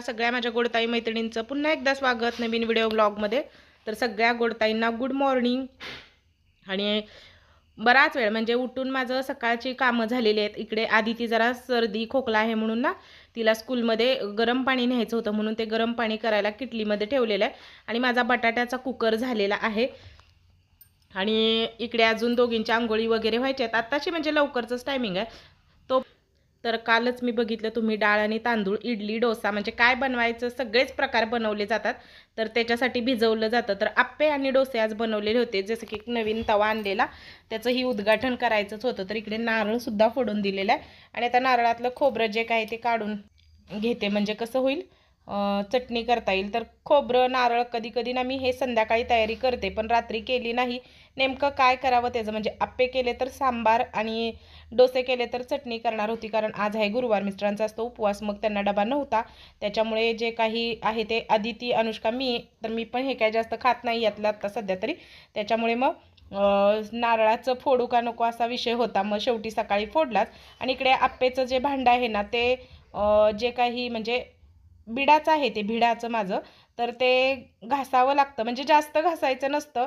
नमस्कार. सगळ्या माझ्या गोडताई मैत्रिणींचं पुन्हा एकदा स्वागत नवीन व्हिडिओ ब्लॉगमध्ये तर सगळ्या गोडताईंना गुड मॉर्निंग आणि बराच वेळ म्हणजे उठून माझं सकाळची कामं झालेली आहेत. इकडे आधी ती जरा सर्दी खोकला आहे म्हणून ना तिला स्कूलमध्ये गरम पाणी न्यायचं होतं म्हणून ते गरम पाणी करायला किटलीमध्ये ठेवलेलं आहे. आणि माझा बटाट्याचा कुकर झालेला आहे. आणि इकडे अजून दोघींच्या आंघोळी वगैरे व्हायच्या आहेत. आत्ताची म्हणजे लवकरचंच टायमिंग आहे. तो तर कालच मी बघितलं तुम्ही डाळ आणि तांदूळ इडली डोसा म्हणजे काय बनवायचं सगळेच प्रकार बनवले जातात. तर त्याच्यासाठी भिजवलं जातं. तर आप्पे आणि डोसे आज बनवलेले होते. जसं की एक नवीन तवा आणलेला त्याचंही उद्घाटन करायचंच होतं. तर इकडे नारळसुद्धा फोडून दिलेलं आहे. आणि आता नारळातलं खोबरं जे काय ते काढून घेते. म्हणजे कसं होईल? चटणी करता येईल. तर खोबरं नारळ कधी कधी ना मी हे संध्याकाळी तयारी करते पण रात्री केली नाही. नेमकं काय करावं त्याचं? म्हणजे आप्पे केले तर सांबार आणि डोसे केले तर चटणी करणार होती कारण आज आहे गुरुवार. मिस्टरांचा असतो उपवास मग त्यांना डबा नव्हता. त्याच्यामुळे जे काही आहे ते आदिती अनुष्का मी तर मी पण हे काय जास्त खात नाही यातलं आत्ता सध्या तरी. त्याच्यामुळे मग नारळाचं फोडू का नको असा विषय होता. मग शेवटी सकाळी फोडलाच. आणि इकडे आप्पेचं जे भांडं आहे ना ते जे काही म्हणजे बिडाचं आहे ते भिडाचं माझं. तर ते घासावं लागतं. म्हणजे जास्त घासायचं नसतं.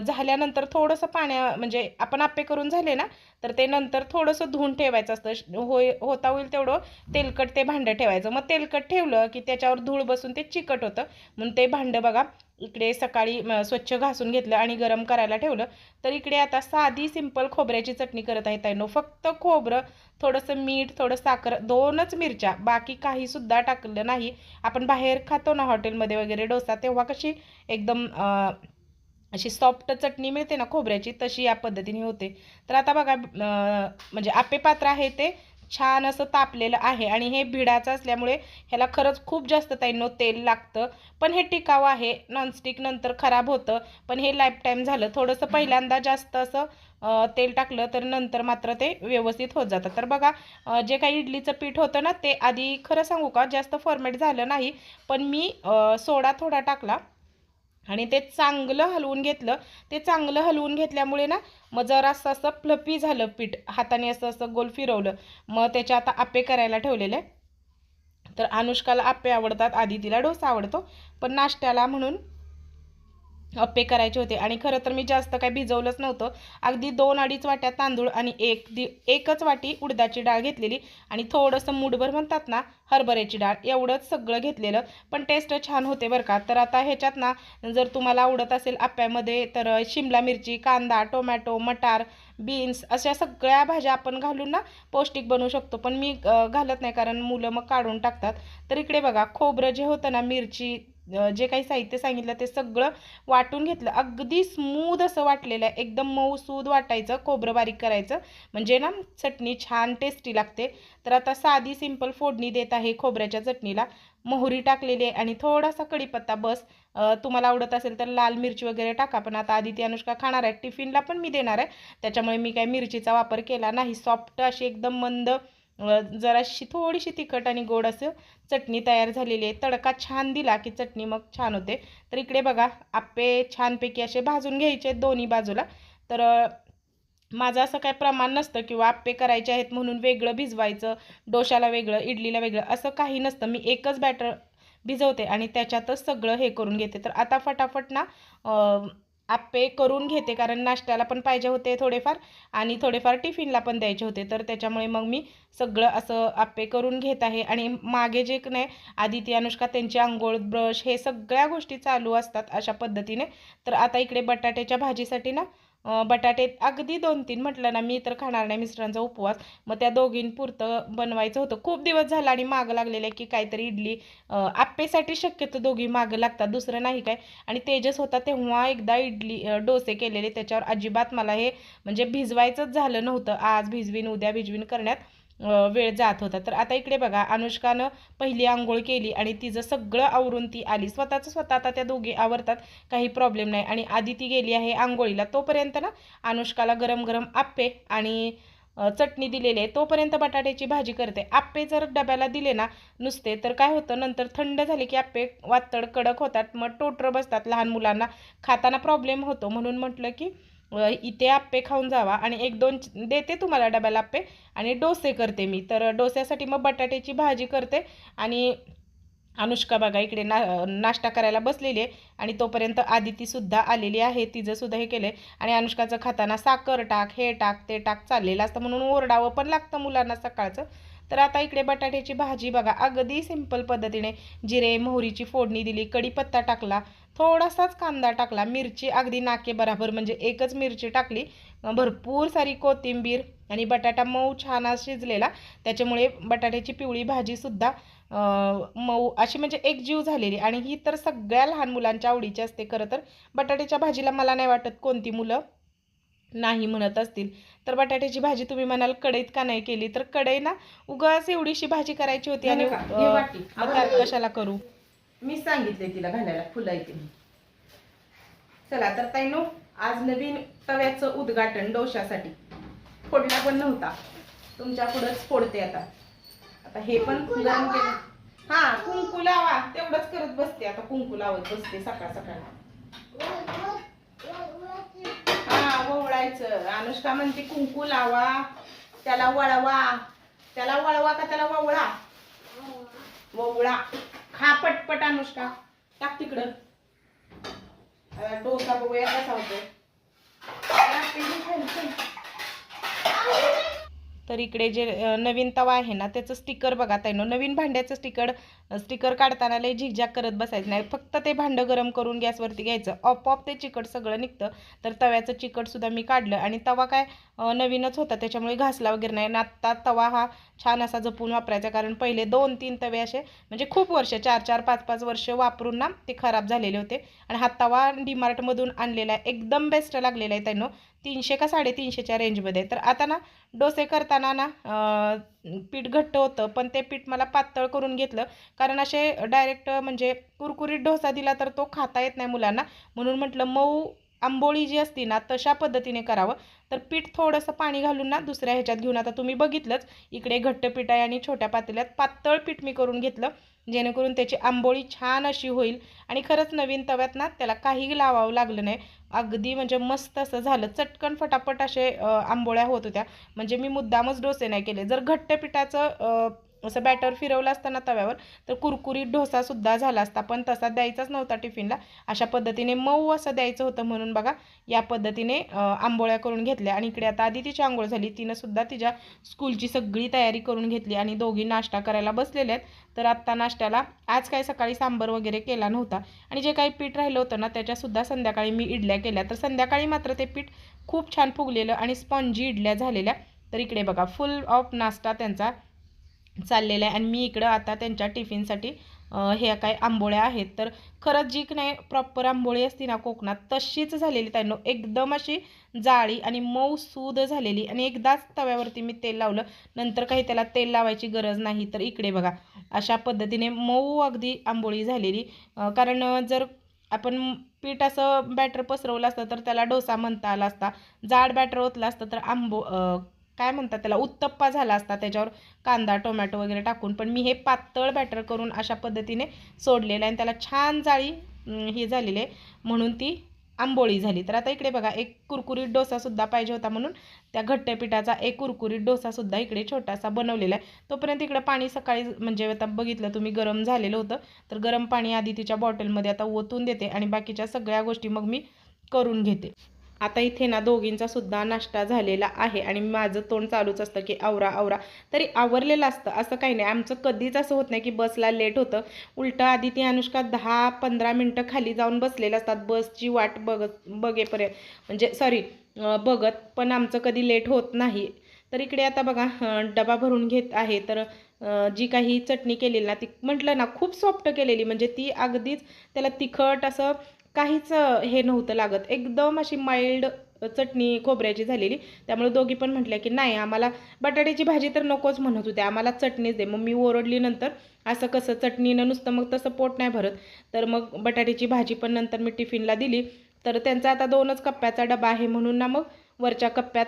झाल्यानंतर थोडंसं पाण्या म्हणजे आपण आप्पे करून झाले ना तर ते नंतर थोडंसं धुवून ठेवायचं असतं. होय होता होईल तेवढं तेलकट ते भांडं ठेवायचं. मग तेलकट ठेवलं की त्याच्यावर धूळ बसून ते चिकट होतं. म्हणून ते भांडं बघा इकडे सकाळी स्वच्छ घासून घेतलं आणि गरम करायला ठेवलं. तर इकडे आता साधी सिंपल खोबऱ्याची चटणी करत आहे ताईनो फक्त खोबरं थोडंसं मीठ थोडं साखर दोनच मिरच्या बाकी काहीसुद्धा टाकलं नाही. आपण बाहेर खातो ना हॉटेलमध्ये वगैरे डोसा तेव्हा कशी एकदम अशी सॉफ्ट चटणी मिळते ना खोबऱ्याची तशी या पद्धतीने होते. तर आता बघा म्हणजे आपे पात्र आहे ते छान असं तापलेलं आहे आणि हे भिडाचं असल्यामुळे ह्याला खरंच खूप जास्त ताईंनो तेल लागतं. पण हे टिकाव आहे नॉनस्टिक नंतर खराब होतं. पण हे लाईफ टाईम झालं. थोडंसं पहिल्यांदा जास्त असं तेल टाकलं तर नंतर मात्र ते व्यवस्थित होत जातं. तर बघा जे काही इडलीचं पीठ होतं ना ते आधी खरं सांगू का जास्त फॉर्मेट झालं नाही. पण मी सोडा थोडा टाकला. आणि ते चांगलं हलवून घेतलं ते चांगलं हलवून घेतल्यामुळे ना मग जरा असं असं फ्लपी झालं पीठ. हाताने असं असं गोल फिरवलं. मग त्याच्या आता आप्पे करायला ठेवलेले आहे. तर अनुष्काला आप्पे आवडतात आधी तिला डोसा आवडतो. पण नाश्त्याला म्हणून अप्पे करायचे होते. आणि खरं तर मी जास्त काय भिजवलंच नव्हतं. अगदी दोन अडीच वाट्या तांदूळ आणि एक दि एकच वाटी उडदाची डाळ घेतलेली. आणि थोडंसं मुठभर म्हणतात ना हरभऱ्याची डाळ एवढंच सगळं घेतलेलं. पण टेस्ट छान होते बरं का. तर आता ह्याच्यात ना जर तुम्हाला आवडत असेल आप्यामध्ये तर शिमला मिरची कांदा टोमॅटो मटार बीन्स अशा सगळ्या भाज्या आपण घालून ना पौष्टिक बनवू शकतो. पण मी घालत नाही कारण मुलं मग काढून टाकतात. तर इकडे बघा खोबरं जे होतं ना मिरची जे काही साहित्य सांगितलं ते सगळं वाटून घेतलं. अगदी स्मूद असं वाटलेलं आहे. एकदम मऊसूद वाटायचं खोबरं बारीक करायचं. म्हणजे ना चटणी छान टेस्टी लागते. तर आता साधी सिंपल फोडणी देत आहे खोबऱ्याच्या चटणीला. मोहरी टाकलेली आहे आणि थोडासा कढीपत्ता बस. तुम्हाला आवडत असेल तर लाल मिरची वगैरे टाका. पण आता आदिती अनुष्का खाणार आहे. टिफिनला पण मी देणार आहे. त्याच्यामुळे मी काय मिरचीचा वापर केला नाही. सॉफ्ट अशी एकदम मंद जराशी थोडीशी तिखट आणि गोड असं चटणी तयार झालेली आहे. तडका छान दिला की चटणी मग छान होते. तर इकडे बघा आप्पे छानपैकी असे भाजून घ्यायचे दोन्ही बाजूला. तर माझं असं काय प्रमाण नसतं किंवा आप्पे करायचे आहेत म्हणून वेगळं भिजवायचं डोशाला वेगळं इडलीला वेगळं असं काही नसतं. मी एकच बॅटर भिजवते आणि त्याच्यातच सगळं हे करून घेते. तर आता फटाफट ना आप्पे करून घेते कारण नाश्त्याला पण पाहिजे होते थोडेफार आणि थोडेफार टिफिनला पण द्यायचे होते. तर त्याच्यामुळे मग मी सगळं असं आप्पे करून घेत आहे. आणि मागे जे नाही आदिती अनुष्का त्यांची आंघोळ ब्रश हे सगळ्या गोष्टी चालू असतात अशा पद्धतीने. तर आता इकडे बटाट्याच्या भाजीसाठी ना बटाटे अगदी दोन तीन म्हटलं ना मी तर खाणार नाही मिस्टरांचा उपवास. मग त्या दोघींपुरतं बनवायचं होतं. खूप दिवस झाला आणि मागं लागलेलं आहे की काहीतरी इडली आप्पेसाठी शक्यतो दोघी मागं लागतात दुसरं नाही काय. आणि तेजस होता तेव्हा एकदा इडली डोसे केलेले. त्याच्यावर अजिबात मला हे म्हणजे भिजवायचंच झालं नव्हतं. आज भिजवीन उद्या भिजवीन करण्यात. वेळ जात होता. तर आता इकडे बघा अनुष्कानं पहिली आंघोळ केली आणि तिचं सगळं आवरून ती आली. स्वतःचं स्वतः आता त्या दोघी आवरतात काही प्रॉब्लेम नाही. आणि आधी ती गेली आहे आंघोळीला. तोपर्यंत ना अनुष्काला गरम गरम आप्पे आणि चटणी दिलेली आहे. तोपर्यंत बटाट्याची भाजी करते. आप्पे जर डब्याला दिले ना नुसते तर काय होतं? नंतर थंड झाले की आप्पे वातड कडक होतात. मग टोटर बसतात लहान मुलांना. खाताना प्रॉब्लेम होतो. म्हणून म्हटलं की इथे आप्पे खाऊन जावा आणि एक दोन देते तुम्हाला डब्याला आप्पे आणि डोसे करते मी. तर डोस्यासाठी मग बटाट्याची भाजी करते आणि अनुष्का बघा इकडे ना नाश्ता करायला बसलेली आहे आणि तोपर्यंत आदितीसुद्धा आलेली आहे. तिचंसुद्धा हे केलं आहे आणि अनुष्काचं खाताना साखर टाक हे टाक ते टाक चाललेलं असतं म्हणून ओरडावं पण लागतं मुलांना सकाळचं. तर आता इकडे बटाट्याची भाजी बघा. अगदी सिंपल पद्धतीने जिरे मोहरीची फोडणी दिली कढीपत्ता टाकला थोडासाच कांदा टाकला. मिरची अगदी नाके बराबर म्हणजे एकच मिरची टाकली. भरपूर सारी कोथिंबीर आणि बटाटा मऊ छान शिजलेला. त्याच्यामुळे बटाट्याची पिवळी भाजीसुद्धा मऊ अशी म्हणजे एकजीव झालेली. आणि ही तर सगळ्या लहान मुलांच्या आवडीची असते. खरं तर बटाट्याच्या भाजीला मला नाही वाटत कोणती मुलं नाही म्हणत असतील. तर बटाट्याची भाजी तुम्ही म्हणाल कढईत का नाही केली? तर कढई ना उगाच एवढीशी भाजी करायची होती आणि? हे कशाला करू? मी सांगितले तिला घालायला फुलं येते चला तर ताईनो आज नवीन तव्याचं उद्घाटन डोशासाठी फोडला पण नव्हता. तुमच्या पुढंच फोडते आता. आता हे पण गरम केलं. हा कुंकू लावा. तेवढंच करत बसते. आता कुंकू लावत बसते सकाळ सकाळ. हा वळवायचं अनुष्का म्हणते कुंकू लावा. त्याला वळवा. त्याला वळवा का त्याला वळवा वळा हा पटपट अनुष्का टाक तिकडं. डोसा बघूया कसा होतो तर इकडे जे नवीन तवा आहे ना त्याचं स्टिकर बघा ताईनो नवीन भांड्याचं स्टिकर स्टिकर काढताना लय झिकझॅक करत बसायचं नाही. फक्त ते भांडं गरम करून गॅसवरती घ्यायचं. ऑपऑप ते चिकट सगळं निघतं. तर तव्याचं चिकटसुद्धा मी काढलं. आणि तवा काय नवीनच होता. त्याच्यामुळे घासला वगैरे नाही. आणि आत्ता तवा हा छान असा जपून वापरायचा. कारण पहिले दोन तीन तवे असे म्हणजे खूप वर्ष चार चार पाच पाच वर्ष वापरून ना ते खराब झालेले होते. आणि हा तवा डीमार्टमधून आणलेला आहे एकदम बेस्ट लागलेला आहे त्यानं तीनशे का साडेतीनशेच्या रेंजमध्ये तर आता ना डोसे करताना ना पीठ घट्ट होतं पण ते पीठ मला पातळ करून घेतलं. कारण असे डायरेक्ट म्हणजे कुरकुरीत डोसा दिला तर तो खाता येत नाही मुलांना. म्हणून म्हटलं मऊ आंबोळी जी असती ना तशा पद्धतीने करावं. तर पीठ थोडंसं पाणी घालून ना दुसऱ्या ह्याच्यात घेऊन. आता तुम्ही बघितलंच इकडे घट्ट पीठ आहे आणि छोट्या पातेल्यात पातळ पीठ मी करून घेतलं जेणेकरून त्याची आंबोळी छान अशी होईल. आणि खरंच नवीन तव्यात ना त्याला काही लावावं लागलं नाही. अगदी म्हणजे मस्त असं झालं. चटकन फटाफट असे आंबोळ्या होत होत्या. म्हणजे मी मुद्दामच डोसे नाही केले. जर घट्ट पिठाचं असं बॅटर फिरवलं असतं ना तव्यावर तर कुरकुरीत डोसासुद्धा झाला असता. पण तसा द्यायचाच नव्हता टिफिनला. अशा पद्धतीने मऊ असं द्यायचं होतं म्हणून बघा या पद्धतीने आंबोळ्या करून घेतल्या. आणि इकडे आता आधी तिची आंघोळ झाली. तिनं सुद्धा तिच्या स्कूलची सगळी तयारी करून घेतली आणि दोघी नाश्ता करायला बसलेल्या आहेत. तर आत्ता नाश्त्याला आज काय सकाळी सांबर वगैरे केला नव्हता. आणि जे काही पीठ राहिलं होतं ना त्याच्यासुद्धा संध्याकाळी मी इडल्या केल्या. तर संध्याकाळी मात्र ते पीठ खूप छान फुगलेलं आणि स्पॉन्जी इडल्या झालेल्या. तर इकडे बघा फुल ऑफ नाश्ता त्यांचा चाललेलं आहे. आणि मी इकडं आता त्यांच्या टिफिनसाठी ह्या हे काय आंबोळ्या आहेत. तर खरंच जी की नाही प्रॉपर आंबोळी असती ना कोकणात तशीच झालेली त्यांना एकदम अशी जाळी आणि मऊ सूद झालेली. आणि एकदाच तव्यावरती मी तेल लावलं नंतर काही त्याला तेल लावायची गरज नाही. तर इकडे बघा अशा पद्धतीने मऊ अगदी आंबोळी झालेली. कारण जर आपण पीठ असं बॅटर पसरवलं असतं तर त्याला डोसा म्हणता आला असता. जाड बॅटर ओतलं असतं तर आंबो काय म्हणतात त्याला उत्तप्पा झाला असता. त्याच्यावर कांदा टोमॅटो वगैरे टाकून. पण मी हे पातळ बॅटर करून अशा पद्धतीने सोडलेलं आहे. आणि त्याला छान जाळी हे ही झालेली आहे. म्हणून ती आंबोळी झाली. तर आता इकडे बघा एक कुरकुरीत डोसासुद्धा पाहिजे होता म्हणून त्या घट्ट पिठाचा एक कुरकुरीत डोसासुद्धा इकडे छोटासा बनवलेला आहे. तोपर्यंत इकडं पाणी सकाळी म्हणजे आता बघितलं तुम्ही गरम झालेलं होतं. तर गरम पाणी आधी तिच्या बॉटलमध्ये आता ओतून देते. आणि बाकीच्या सगळ्या गोष्टी मग मी करून घेते. आता इथे ना दोघींचा सुद्धा नाश्ता झालेला आहे आणि माझं तोंड चालूच असतं की आवरा आवरा. तरी आवरलेलं असतं. असं काही नाही. आमचं कधीच असं होत नाही की बसला लेट होतं. उलटं आधी ती अनुष्का दहा पंधरा मिनटं खाली जाऊन बसलेलं असतात. बसची वाट बघत बघेपर्यंत. म्हणजे सॉरी बघत. पण आमचं कधी लेट होत नाही. तर इकडे आता बघा डबा भरून घेत आहे. तर जी काही चटणी केलेली ना ती म्हटलं ना खूप सॉफ्ट केलेली. म्हणजे ती अगदीच त्याला तिखट असं काहीच हे नव्हतं लागत. एकदम अशी माइल्ड चटणी खोबऱ्याची झालेली. त्यामुळे दोघी पण म्हटल्या की नाही आम्हाला बटाट्याची भाजी तर नकोच म्हणत होते. आम्हाला चटणीच दे. मग मी ओरडली नंतर असं कसं? चटणीनं नुसतं मग तसं पोट नाही भरत. तर मग बटाट्याची भाजी पण नंतर मी टिफिनला दिली. तर त्यांचा आता दोनच कप्प्याचा डबा आहे म्हणून ना मग वरच्या कप्प्यात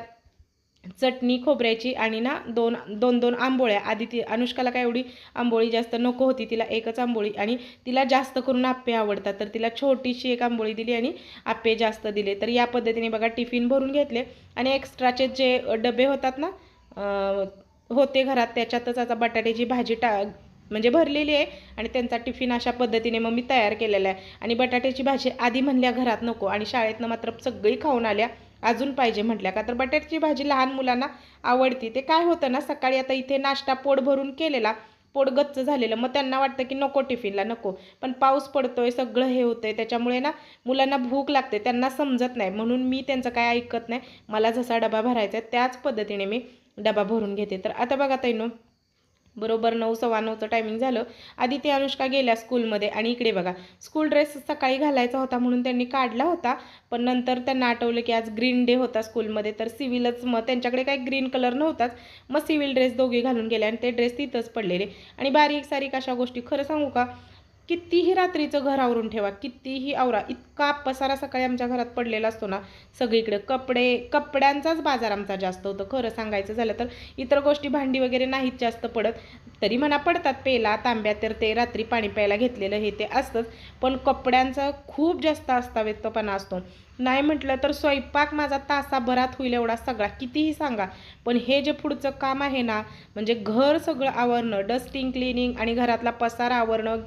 चटणी खोबऱ्याची आणि ना दोन दोन दोन आंबोळ्या. आधी ती अनुष्काला काय एवढी आंबोळी जास्त नको होती तिला एकच आंबोळी आणि तिला जास्त करून आप्पे आवडतात. तर तिला छोटीशी एक आंबोळी दिली आणि आप्पे जास्त दिले. तर या पद्धतीने बघा टिफिन भरून घेतले आणि एक्स्ट्राचे जे डबे होतात ना होते घरात त्याच्यातच आता बटाट्याची भाजी टा म्हणजे भरलेली आहे आणि त्यांचा टिफिन अशा पद्धतीने मग मी तयार केलेला आहे. आणि बटाट्याची भाजी आधी म्हणल्या घरात नको आणि शाळेतनं मात्र सगळी खाऊन आल्या. अजून पाहिजे म्हटल्या का? तर बटाट्याची भाजी लहान मुलांना आवडती. ते काय होतं ना सकाळी आता इथे नाश्ता पोट भरून केलेला पोट गच्च झालेलं. मग त्यांना वाटतं की नको टिफिनला नको. पण पाऊस पडतोय सगळं हे होतंय. त्याच्यामुळे ना मुलांना भूक लागते. त्यांना समजत नाही. म्हणून मी त्यांचं काय ऐकत नाही. मला जसा डबा भरायचा आहे त्याच पद्धतीने मी डबा भरून घेते. तर आता बघा ताईनो बरोबर नऊ सव्वा नऊचं टायमिंग झालं. आधी ते अनुष्का गेल्या स्कूलमध्ये आणि इकडे बघा स्कूल ड्रेस सकाळी घालायचा होता म्हणून त्यांनी काढला होता पण नंतर त्यांना आठवलं की आज ग्रीन डे होता स्कूलमध्ये तर सिव्हिलच मग त्यांच्याकडे काही ग्रीन कलर नव्हताच मग सिव्हिल ड्रेस दोघे घालून गेले आणि ते ड्रेस तिथंच पडलेले. आणि बारीक सारीक अशा गोष्टी खरं सांगू का? कितीही रात्रीचं घर आवरून ठेवा कितीही आवरा इतका पसारा सकाळी आमच्या घरात पडलेला असतो ना सगळीकडे कपडे कपड्यांचाच बाजार आमचा जास्त होतो. खरं सांगायचं झालं तर इतर गोष्टी भांडी वगैरे नाहीत जास्त पडत तरी म्हणा पडतात पेला तांब्या तर ते रात्री पाणी प्यायला घेतलेलं हे ते असतंच पण कपड्यांचा खूप जास्त अस्ताव्यस्तपणा असतो. नाही म्हटलं तर स्वयंपाक माझा तासाभरात होईल एवढा सगळा. कितीही सांगा पण हे जे पुढचं काम आहे ना म्हणजे घर सगळं आवरणं डस्टिंग क्लिनिंग आणि घरातला पसार आवरणं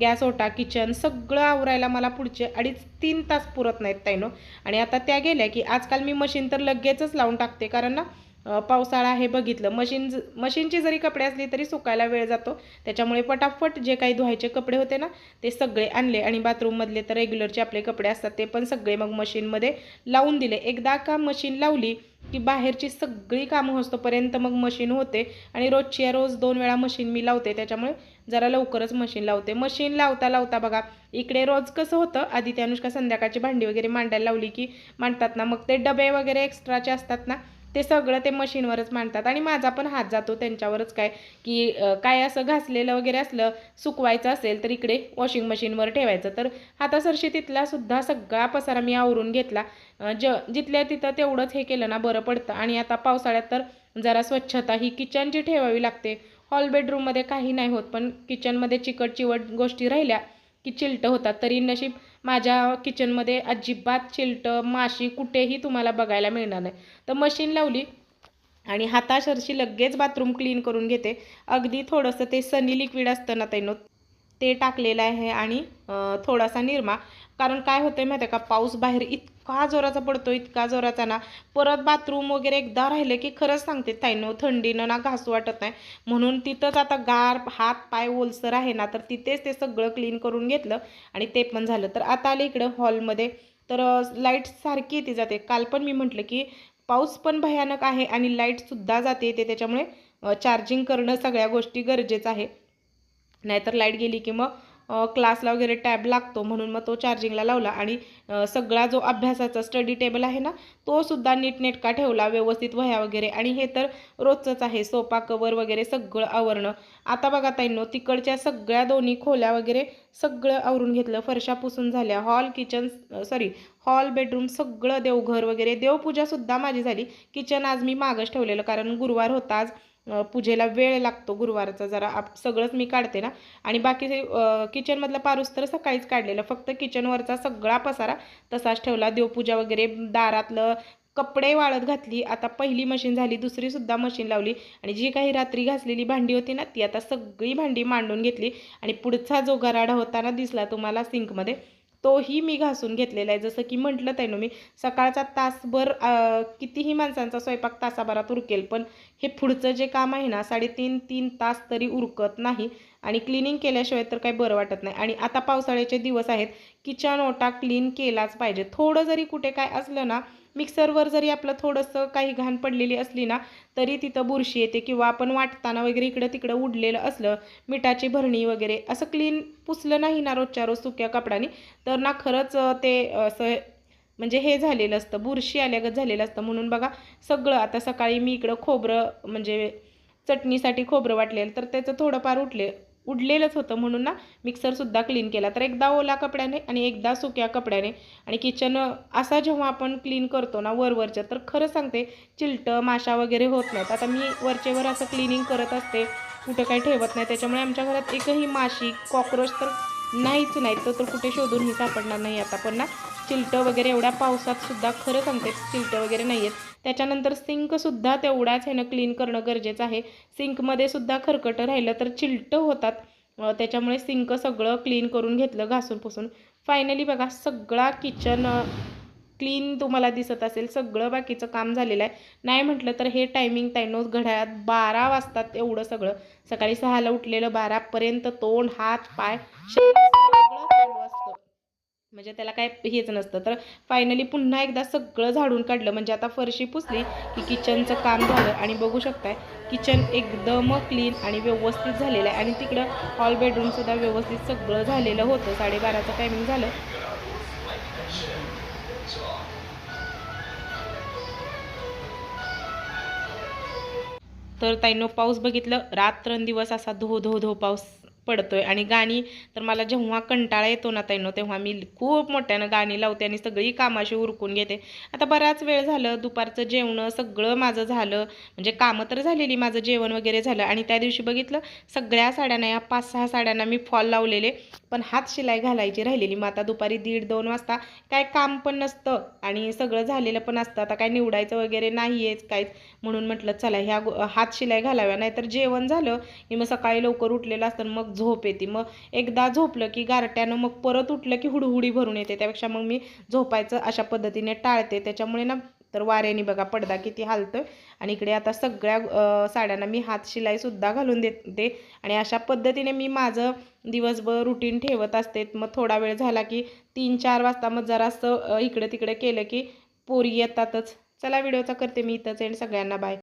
गॅस ओटा किचन सगळं आवरायला मला पुढचे अडीच तीन तास पुरत नाहीत ताईनो. आणि आता त्या गेल्या की आजकाल मी मशीन तर लगेचच लावून टाकते. कारण ना पावसाळा हे बघितलं. मशीन ज- मशीनची जरी कपडे असली तरी सुकायला वेळ जातो. त्याच्यामुळे पटापट जे काही धुवायचे कपडे होते ना ते सगळे आणले. आणि बाथरूममधले तर रेग्युलरचे आपले कपडे असतात ते पण सगळे मग मशीनमध्ये लावून दिले. एकदा का मशीन लावली की बाहेरची सगळी कामं होतोपर्यंत मग मशीन होते. आणि रोजची रोज दोन वेळा मशीन मी लावते. त्याच्यामुळे जरा लवकरच मशीन लावते. मशीन लावता लावता बघा इकडे रोज कसं होतं आधी त्या अनुष्का संध्याकाळची भांडी वगैरे मांडायला लावली की मांडतात ना मग ते डबे वगैरे एक्स्ट्राचे असतात ना ते सगळं ते मशीनवरच मांडतात. आणि माझा पण हात जातो त्यांच्यावरच काय की काय असं घासलेलं वगैरे असलं सुकवायचं असेल तर इकडे वॉशिंग मशीनवर ठेवायचं. तर हातासरशी तिथला सुद्धा सगळा पसारा मी आवरून घेतला. ज जिथल्या तिथं तेवढंच हे केलं ना बरं पडतं. आणि आता पावसाळ्यात तर जरा स्वच्छता ही किचनची ठेवावी लागते. हॉल बेडरूममध्ये काही नाही होत पण किचनमध्ये चिकट चिवट गोष्टी राहिल्या की चिलटं होतात. तरी नशीब माझ्या किचनमध्ये अजिबात चिलटं माशी कुठेही तुम्हाला बघायला मिळणार नाही. तर मशीन लावली आणि हाताशरशी लगेच बाथरूम क्लीन करून घेते. अगदी थोडंसं ते सनी लिक्विड असतं ना तैनो ते टाकलेलं आहे आणि थोडासा निरमा. कारण काय होतं माहिती आहे का? पाऊस बाहेर इतका जोराचा पडतो इतका जोराचा ना. परत बाथरूम वगैरे एकदा राहिले की खरंच सांगते ताईनो थंडीनं ना घासू वाटत नाही. म्हणून तिथंच आता गार हात पाय ओलसर आहे ना तर तिथेच ते सगळं क्लीन करून घेतलं आणि ते पण झालं. तर आता आले इकडं हॉलमध्ये तर लाइट सारखी येते जाते. काल पण मी म्हटलं की पाऊस पण भयानक आहे आणि लाईटसुद्धा जाते येते. त्याच्यामुळे चार्जिंग करणं सगळ्या गोष्टी गरजेचं आहे. नाहीतर लाइट गेली की मग क्लासला वगैरे टॅब लागतो म्हणून मग तो चार्जिंगला लावला आणि सगळा जो अभ्यासाचा स्टडी टेबल आहे ना तो सुद्धा नीटनेटका ठेवला व्यवस्थित वह्या वगैरे. आणि हे तर रोजचंच आहे सोफा कवर वगैरे सगळं आवरणं. आता बघा ताईंनो तिकडच्या सगळ्या दोन्ही खोल्या वगैरे सगळं आवरून घेतलं. फरशा पुसून झाल्या. Hall kitchen sorry hall bedroom सगळं देवघर वगैरे. देवपूजासुद्धा माझी झाली. किचन आज मी मागच ठेवलेलं कारण गुरुवार होता आज. पूजेला वेळ लागतो गुरुवारचा जरा आप सगळंच मी काढते ना. आणि बाकी किचनमधला पारूस तर सकाळीच काढलेलं. फक्त किचनवरचा सगळा पसारा तसाच ठेवला. देवपूजा वगैरे दारातलं कपडे वाळत घातली. आता पहिली मशीन झाली दुसरीसुद्धा मशीन लावली. आणि जी काही रात्री घासलेली भांडी होती ना ती आता सगळी भांडी मांडून घेतली. आणि पुढचा जो गराडा होता ना दिसला तुम्हाला सिंकमध्ये तोही मी घासून घेतलेला आहे. जसं की म्हटलं त्यानं मी सकाळचा तासभर कितीही माणसांचा स्वयंपाक तासाभरात उरकेल पण हे पुढचं जे काम आहे ना साडेतीन तीन तास तरी उरकत नाही आणि क्लिनिंग केल्याशिवाय तर काही बरं वाटत नाही. आणि आता पावसाळ्याचे दिवस आहेत किचन ओटा क्लीन केलाच पाहिजे. थोडं जरी कुठे काय असलं ना मिक्सरवर जरी आपलं थोडंसं काही घाण पडलेली असली ना तरी तिथं बुरशी येते किंवा आपण वाटताना वगैरे इकडं तिकडं उडलेलं असलं मिठाची भरणी वगैरे असं क्लीन पुसलं नाही ना रोजच्या रोज सुक्या कपड्याने तर ना खरंच ते असं म्हणजे हे झालेलं असतं बुरशी आल्यागत झालेलं असतं. म्हणून बघा सगळं आता सकाळी मी इकडं खोबरं म्हणजे चटणीसाठी खोबरं वाटलेलं तर त्याचं थोडंफार उठले उडलेलंच होतं म्हणून ना मिक्सरसुद्धा क्लीन केला. तर एकदा ओला कपड्याने आणि एकदा सुक्या कपड्याने आणि किचन असा जेव्हा आपण क्लीन करतो ना वरवरचं तर खरं सांगते चिलटं माशा वगैरे होत नाहीत. आता मी वरचेवर असं क्लिनिंग करत असते कुठं काही ठेवत नाही त्याच्यामुळे आमच्या घरात एकही माशी कॉक्रोच तर नाहीच नाही तर तर कुठे शोधूनही सापडणार नाही आता. पण ना चिलटं वगैरे एवढ्या पावसात सुद्धा खरं सांगते चिलटं वगैरे नाही आहेत त्याच्यानंतर सिंकसुद्धा तेवढ्याच ह्यानं क्लीन करणं गरजेचं आहे. सिंकमध्ये सुद्धा खरकटं राहिलं तर चिलटं होतात. त्याच्यामुळे सिंक सगळं क्लीन करून घेतलं घासून पुसून. फायनली बघा सगळा किचन क्लीन तुम्हाला दिसत असेल. सगळं बाकीचं काम झालेलं आहे. नाही म्हटलं तर हे टायमिंग तायनोज घड्याळात बारा वाजतात एवढं सगळं. सकाळी सहाला उठलेलं बारापर्यंत तोंड हात पाय सगळं म्हणजे त्याला काय हेच नसतं. तर फायनली पुन्हा एकदा सगळं झाडून काढलं. म्हणजे आता फरशी पुसली की किचनचं काम झालं. आणि बघू शकताय किचन एकदम क्लीन आणि व्यवस्थित झालेलं आहे. आणि तिकडं हॉल बेडरूमसुद्धा व्यवस्थित सगळं झालेलं होतं. साडेबाराचं टायमिंग झालं. तर ताईनो पाऊस बघितलं? रात्रंदिवस असा धो धो धो पाऊस. पडतो आहे आणि गाणी तर मला जेव्हा कंटाळा येतो ना ताईनो तेव्हा मी खूप मोठ्यानं गाणी लावते आणि सगळी कामाशी उरकून घेते. आता बराच वेळ झालं दुपारचं जेवणं सगळं माझं झालं. म्हणजे कामं तर झालेली माझं जेवण वगैरे झालं. आणि त्या दिवशी बघितलं सगळ्या साड्यांना या पाच सहा साड्यांना मी फॉल लावलेले. पण हात शिलाई घालायची राहिलेली. मग आता दुपारी दीड दोन वाजता काय काम पण नसतं आणि सगळं झालेलं पण असतं. आता काय निवडायचं वगैरे नाही आहेच काहीच. म्हणून म्हटलं चला ह्या हात शिलाई घालाव्या. नाहीतर जेवण झालं की मग सकाळी लवकर उठलेलं असतं मग झोप येते. मग एकदा झोपलं की गारट्यानं मग परत उठलं की हुडहुडी भरून येते. त्यापेक्षा मग मी झोपायचं अशा पद्धतीने टाळते. त्याच्यामुळे ना तर वाऱ्याने बघा पडदा किती हालतोय. आणि इकडे आता सगळ्या साड्यांना मी हात शिलाईसुद्धा घालून देते. आणि अशा पद्धतीने मी माझं दिवसभर रुटीन ठेवत असते. मग थोडा वेळ झाला की तीन चार वाजता मग जरासं इकडे तिकडे केलं की पोरी येतातच. चला व्हिडिओचा करते मी इथंच एंड सगळ्यांना बाय